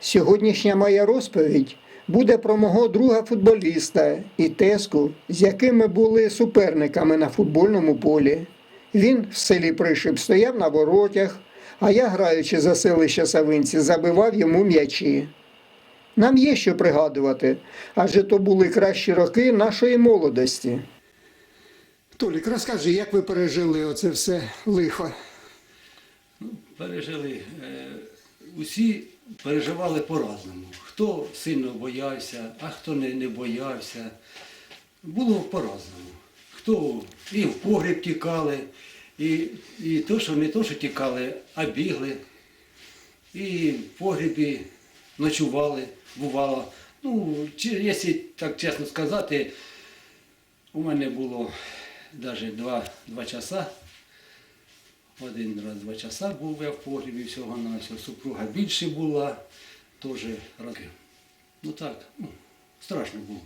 Сьогоднішня моя розповідь буде про мого друга футболіста і теску, з якими були суперниками на футбольному полі. Він в селі Пришип стояв на воротях, а я, граючи за селище Савинці, забивав йому м'ячі. Нам є що пригадувати, адже то були кращі роки нашої молодості. Толік, розкажи, як ви пережили оце все лихо? пережили. е, Усі переживали по-разному. Хто сильно боявся, а хто не, не боявся. Було по-разному. Хто і в погріб тікали, і, і то, що не то, що тікали, а бігли. І в погрібі ночували, бувало. Ну, чи- якщо так чесно сказати, у мене було навіть два, два часа один раз два часа був я в погрібі всього на. Супруга більше була, теж роки. Ну так, ну, страшно було.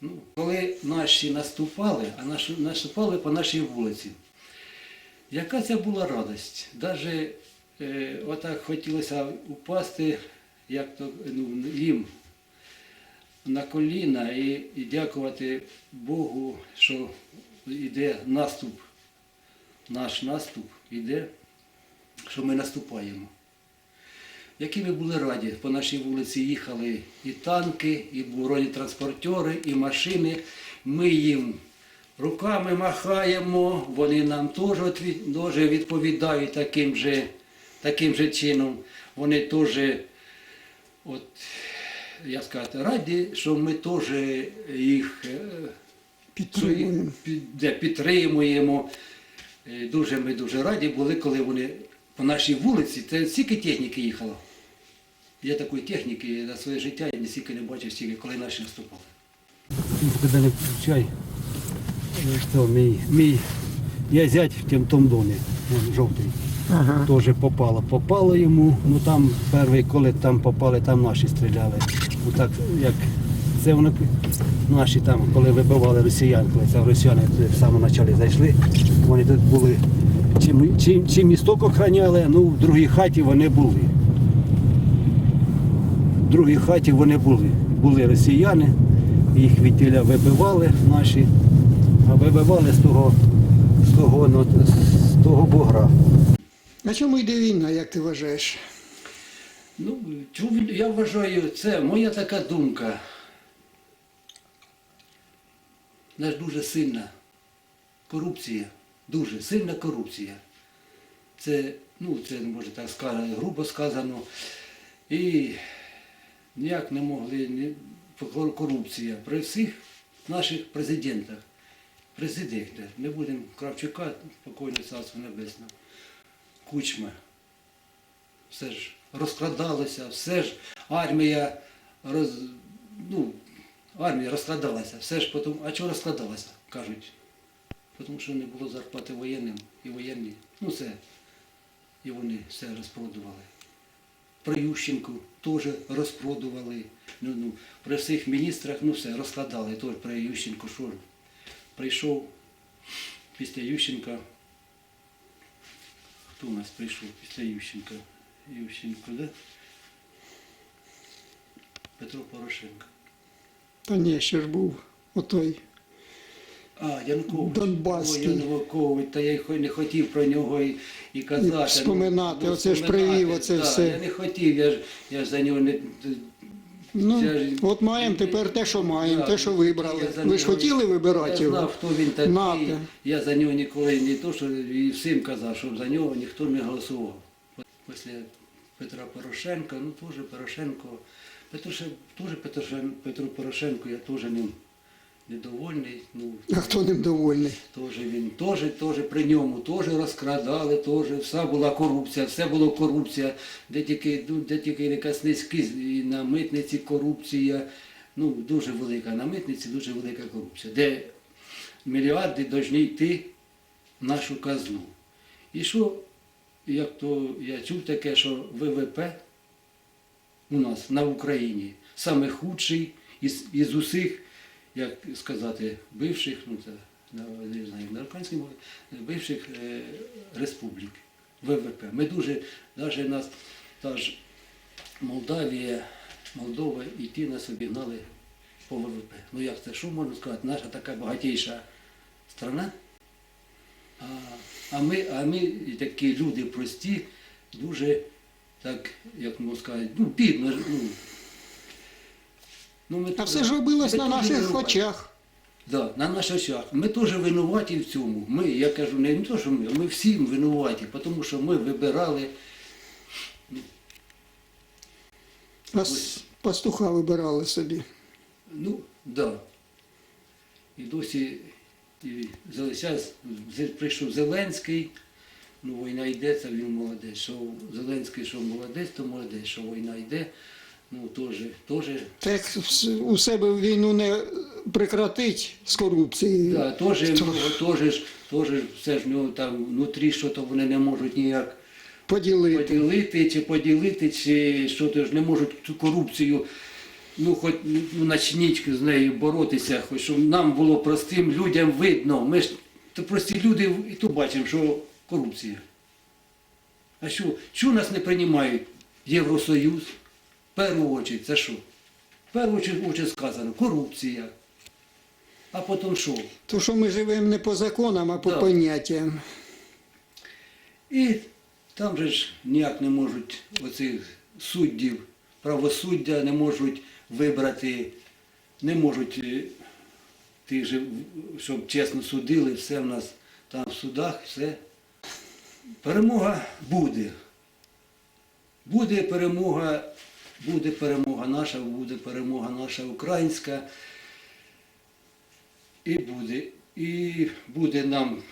Ну, коли наші наступали, а наші, наступали по нашій вулиці, яка це була радість. Навіть е, отак хотілося упасти, як то ну, їм на коліна і, і дякувати Богу, що йде наступ наш наступ іде, що ми наступаємо. Які ми були раді, по нашій вулиці їхали і танки, і бронетранспортери, і машини. Ми їм руками махаємо, вони нам теж відповідають таким же, таким же чином. Вони теж, от, як сказати, раді, що ми теж їх е, Підтримуємо. під- де підтримуємо. Е, Дуже ми дуже раді були, коли вони по нашій вулиці, це стільки техніки їхало. Я такої техніки за своє життя я стільки не бачив, стільки, коли наші наступали. Когда не включай, е, що мій, мій, я зять в тім том домі, жовтий, Ага. теж попало. Попало йому, ну там перший, коли там попали, там наші стріляли. Ну так як це вони наші там, коли вибивали росіян, коли це росіяни в самому початку зайшли, вони тут були. Чим, чим, чим місток охраняли, ну в другій хаті вони були. В другій хаті вони були. Були росіяни, їх відтіля вибивали наші, а вибивали з того, з того, ну, з того бугра. На чому йде війна, як ти вважаєш? Ну, я вважаю, це моя така думка. Наш дуже сильна корупція, дуже сильна корупція. Це, ну, це може так сказати, грубо сказано. І ніяк не могли корупція при всіх наших президентах. Президенти, не будемо Кравчука, спокійно царство небесне, Кучма все ж розкрадалося, все ж армія роз, ну, армія розкрадалася, все ж потім, а чого розкладалася, кажуть? Тому що не було зарплати воєнним і воєнні, ну все, і вони все розпродували. При Ющенку теж розпродували. Ну, ну, при всіх міністрах, ну все, розкладали. Теж при Ющенку, що прийшов після Ющенка Хто у нас прийшов після Ющенка? Ющенко, да? Петро Порошенко. Та ні, ще ж був отой. А, Янкович. Донбаський. О, Янкович, та я й не хотів про нього і, і казати. Вспоминати, ну, оце ж вспоминати, привів, оце да, все. Я не хотів, я ж, я ж за нього не... Ну, ж- от маємо тепер те, що маємо, те, що вибрали. я за Ви ж нього- хотіли вибирати Я його? знав, хто він такий. Нате. Я за нього ніколи не то, що і всім казав, щоб за нього ніхто не голосував. Після Петра Порошенка, ну теж Порошенко, Петруше, теж Петрошен- Петру Порошенку я теж ним недовольний. Ну, А хто ним довольний? Теж він теж, теж при ньому теж розкрадали, теж все була корупція, все було корупція, де тільки, ну, де тільки Касницький, і на митниці корупція, ну дуже велика, на митниці дуже велика корупція, де мільярди повинні йти в нашу казну. І що, як то я чув таке, що ВВП у нас на Україні саме худший із, із усіх, як сказати, бивших, ну це не знаю, на українській мові, бивших е, республік ВВП. Ми дуже, навіть нас та ж Молдавія, Молдова і ті нас обігнали по ВВП. Ну як це, що можна сказати? Наша така багатіша страна. А, а, ми, а ми такі люди прості, дуже, так, як можна сказати, ну, бідно. Ну, ну, ми А все ж робилось на наших очах. Да, на наших очах. Ми теж винуваті в цьому. Ми, я кажу, не то, що ми, ми всім винуваті, тому що ми вибирали. Пас- Пастуха вибирали собі. Ну, да. І досі і зараз прийшов Зеленський, ну війна йде, це він молодець. Що Зеленський, що молодець, то молодець, що війна йде, ну теж, теж, Так у себе війну не прекратить з корупцією. да, теж, теж, теж все ж в нього там внутрі, що то вони не можуть ніяк Поділити. поділити чи поділити, чи що то ж не можуть цю корупцію, ну хоч ну, начніть з нею боротися, хоч щоб нам було простим людям видно. Ми ж то прості люди і то бачимо, що корупція. А що, чого нас не приймають Євросоюз? В першу чергу, це що? В першу чергу сказано, корупція. А потім що? То, що ми живемо не по законам, а по Да. поняттям. І там же ж ніяк не можуть оцих суддів, правосуддя не можуть вибрати, не можуть е, тих же, щоб чесно судили, все в нас там в судах, все. Перемога буде. Буде перемога, буде перемога наша, буде перемога наша українська. І буде, і буде нам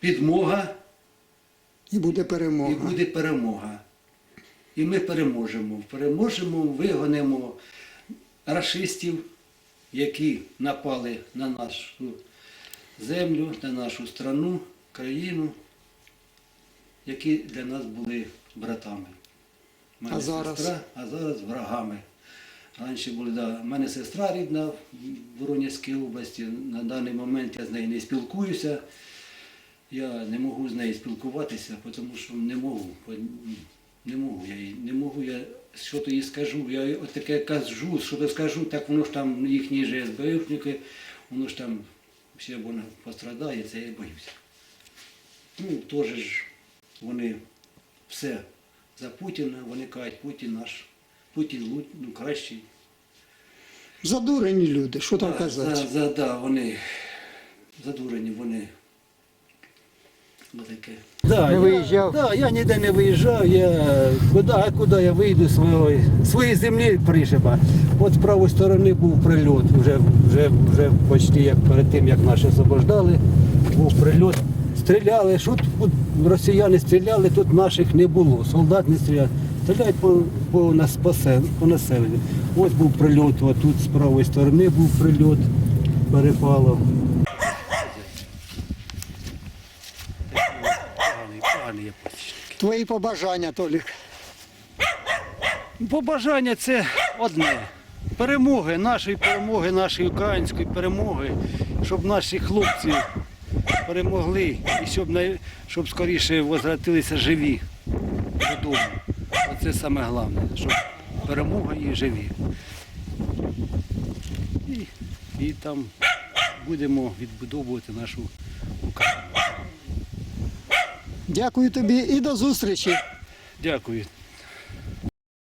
підмога. І буде перемога. І буде перемога. І ми переможемо. Переможемо, вигонимо рашистів, які напали на нашу землю, на нашу страну, країну, які для нас були братами. Мене А зараз? сестра, а зараз врагами. Раніше були, да, мене сестра рідна в Воронезькій області. На даний момент я з нею не спілкуюся. Я не можу з нею спілкуватися, тому що не можу. Не можу я їй, не можу я що то їй скажу. Я от таке кажу, що то скажу, так воно ж там їхні ж СБФники, воно ж там ще вона пострадає, це я боюся. Ну, теж ж вони все за Путіна, вони кажуть, Путін наш, Путін ну, кращий. Задурені люди, що там Да, казати. За, за, да, вони задурені, вони. Отаке. Да, Не я, виїжджав? Да, я ніде не виїжджав. Я, куди, а куди я вийду своєї, своєї землі пришиба. От з правої сторони був прильот. Вже, вже, вже почти як перед тим, як наші освобождали, був прильот. Стріляли, що тут росіяни стріляли, тут наших не було. Солдат не стріляв. Стріляють по, по, нас, по, сел- по населенню. Ось був прильот, от тут з правої сторони був прильот, перепало. Твої побажання, Толік. Побажання це одне. Перемоги, нашої перемоги, нашої української перемоги, щоб наші хлопці перемогли і щоб, най- щоб скоріше возвратилися живі додому. Оце саме головне, щоб перемога і живі. І, і там будемо відбудовувати нашу Україну. Дякую тобі і до зустрічі. Дякую.